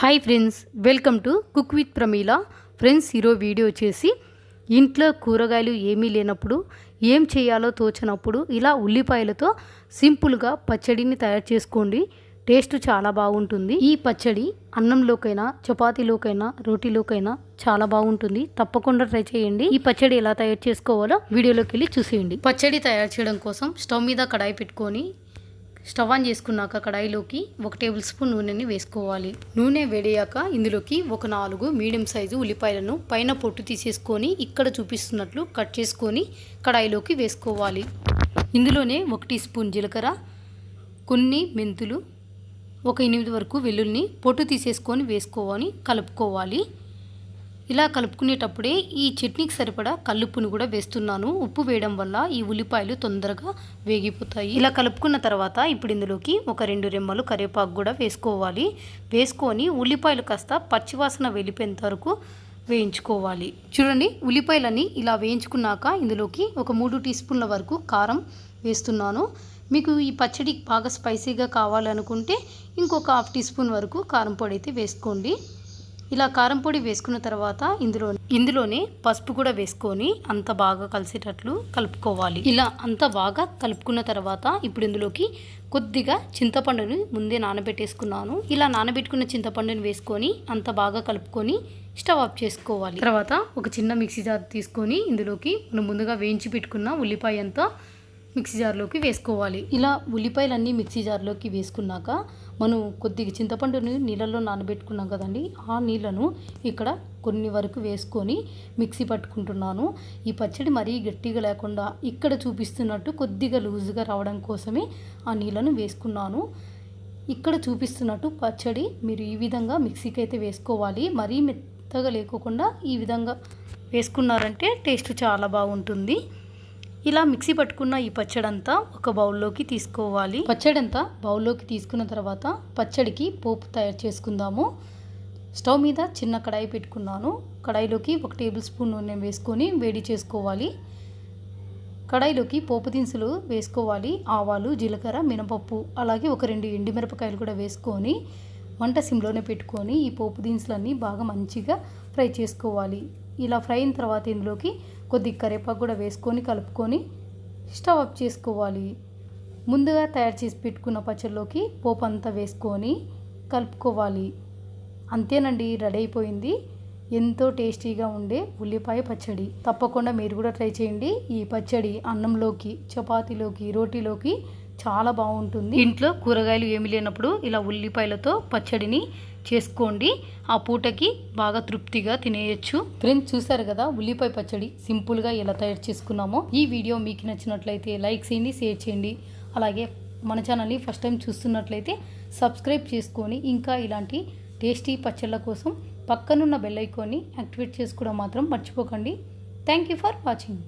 Hi friends welcome to cook with Pramila friends ఈరో video వచ్చేసి ఇంట్లో కూరగాయలు ఏమీ లేనప్పుడు ఏం చేయాలో తోచనప్పుడు ఇలా ఉల్లిపాయలతో సింపుల్గా పచ్చడిని తయారు చేసుకోండి. టేస్ట్ చాలా బాగుంటుంది. ఈ పచ్చడి అన్నంలోకైనా చపాతీలోకైనా రోటీలోకైనా చాలా బాగుంటుంది. తప్పకుండా ట్రై చేయండి. ఈ పచ్చడి ఎలా తయారు చేసుకోవాలో వీడియోలోకి వెళ్ళి చూసేయండి. పచ్చడి తయారు చేయడం కోసం స్టవ్ మీద కడాయి పెట్టుకొని స్టవ్ ఆన్ చేసుకున్నాక కడాయిలోకి ఒక టేబుల్ స్పూన్ నూనెని వేసుకోవాలి. నూనె వేడయ్యాక ఇందులోకి ఒక నాలుగు మీడియం సైజు ఉల్లిపాయలను పైన పొట్టు తీసేసుకొని ఇక్కడ చూపిస్తున్నట్లు కట్ చేసుకొని కడాయిలోకి వేసుకోవాలి. ఇందులోనే ఒక టీ స్పూన్ జీలకర్ర కొన్ని మెంతులు ఒక ఎనిమిది వరకు వెల్లుల్ని పొట్టు తీసేసుకొని వేసుకోవాలి కలుపుకోవాలి. ఇలా కలుపుకునేటప్పుడే ఈ చట్నీకి సరిపడా కల్లుప్పును కూడా వేస్తున్నాను. ఉప్పు వేయడం వల్ల ఈ ఉల్లిపాయలు తొందరగా వేగిపోతాయి. ఇలా కలుపుకున్న తర్వాత ఇప్పుడు ఇందులోకి ఒక రెండు రెమ్మలు కరివేపాకు కూడా వేసుకోవాలి. వేసుకొని ఉల్లిపాయలు కాస్త పచ్చివాసన వెళ్ళిపోయేంత వరకు వేయించుకోవాలి. చూడండి ఉల్లిపాయలని ఇలా వేయించుకున్నాక ఇందులోకి ఒక మూడు టీ స్పూన్ల వరకు కారం వేస్తున్నాను. మీకు ఈ పచ్చడి బాగా స్పైసీగా కావాలనుకుంటే ఇంకొక హాఫ్ టీ స్పూన్ వరకు కారం పొడి అయితే వేసుకోండి. ఇలా కారం పొడి వేసుకున్న తర్వాత ఇందులో ఇందులోనే పసుపు కూడా వేసుకొని అంత బాగా కలిసేటట్లు కలుపుకోవాలి. ఇలా అంత బాగా కలుపుకున్న తర్వాత ఇప్పుడు ఇందులోకి కొద్దిగా చింతపండుని ముందే నానబెట్టేసుకున్నాను. ఇలా నానబెట్టుకున్న చింతపండుని వేసుకొని అంత బాగా కలుపుకొని స్టవ్ ఆఫ్ చేసుకోవాలి. తర్వాత ఒక చిన్న మిక్సీ జార్ తీసుకొని ఇందులోకి మనం ముందుగా వేయించి పెట్టుకున్న ఉల్లిపాయ అంతా మిక్సీ జార్లోకి వేసుకోవాలి. ఇలా ఉల్లిపాయలన్నీ మిక్సీ జార్లోకి వేసుకున్నాక మనం కొద్దిగా చింతపండుని నీళ్ళల్లో నానబెట్టుకున్నాం కదండి. ఆ నీళ్ళను ఇక్కడ కొన్ని వరకు వేసుకొని మిక్సీ పట్టుకుంటున్నాను. ఈ పచ్చడి మరీ గట్టిగా లేకుండా ఇక్కడ చూపిస్తున్నట్టు కొద్దిగా లూజుగా రావడం కోసమే ఆ నీళ్ళను వేసుకున్నాను. ఇక్కడ చూపిస్తున్నట్టు పచ్చడి మీరు ఈ విధంగా మిక్సీకి అయితే వేసుకోవాలి. మరీ మెత్తగా లేకోకుండా ఈ విధంగా వేసుకున్నారంటే టేస్ట్ చాలా బాగుంటుంది. ఇలా మిక్సీ పట్టుకున్న ఈ పచ్చడంతా ఒక బౌల్లోకి తీసుకోవాలి. పచ్చడంతా బౌల్లోకి తీసుకున్న తర్వాత పచ్చడికి పోపు తయారు చేసుకుందాము. స్టవ్ మీద చిన్న కడాయి పెట్టుకున్నాను. కడాయిలోకి ఒక టేబుల్ స్పూన్ నూనె వేసుకొని వేడి చేసుకోవాలి. కడాయిలోకి పోపు దినుసులు వేసుకోవాలి. ఆవాలు జీలకర్ర మినపప్పు అలాగే ఒక రెండు ఎండుమిరపకాయలు కూడా వేసుకొని వంట సిమ్లోనే పెట్టుకొని ఈ పోపు దినుసులన్నీ బాగా మంచిగా ఫ్రై చేసుకోవాలి. ఇలా ఫ్రై అయిన తర్వాత ఇందులోకి కొద్ది కరివేపాకు కూడా వేసుకొని కలుపుకొని స్టవ్ ఆఫ్ చేసుకోవాలి. ముందుగా తయారు చేసి పెట్టుకున్న పచ్చడిలోకి పోపు అంతా వేసుకొని కలుపుకోవాలి. అంతేనండి రెడీ అయిపోయింది. ఎంతో టేస్టీగా ఉండే ఉల్లిపాయ పచ్చడి. తప్పకుండా మీరు కూడా ట్రై చేయండి ఈ పచ్చడి అన్నంలోకి చపాతీలోకి రోటీలోకి చాలా బాగుంటుంది. ఇంట్లో కూరగాయలు ఏమి లేనప్పుడు ఇలా ఉల్లిపాయలతో పచ్చడిని చేసుకోండి. ఆ పూటకి బాగా తృప్తిగా తినేయచ్చు. ఫ్రెండ్స్ చూసారు కదా ఉల్లిపాయ పచ్చడి సింపుల్గా ఎలా తయారు చేసుకున్నామో? ఈ వీడియో మీకు నచ్చినట్లయితే లైక్ చేయండి షేర్ చేయండి. అలాగే మన ఛానల్ని ఫస్ట్ టైం చూస్తున్నట్లయితే సబ్స్క్రైబ్ చేసుకొని ఇంకా ఇలాంటి టేస్టీ పచ్చళ్ళ కోసం పక్కనున్న బెల్ ఐకాన్ని యాక్టివేట్ చేసుకోవడం మాత్రం మర్చిపోకండి. Thank you for watching.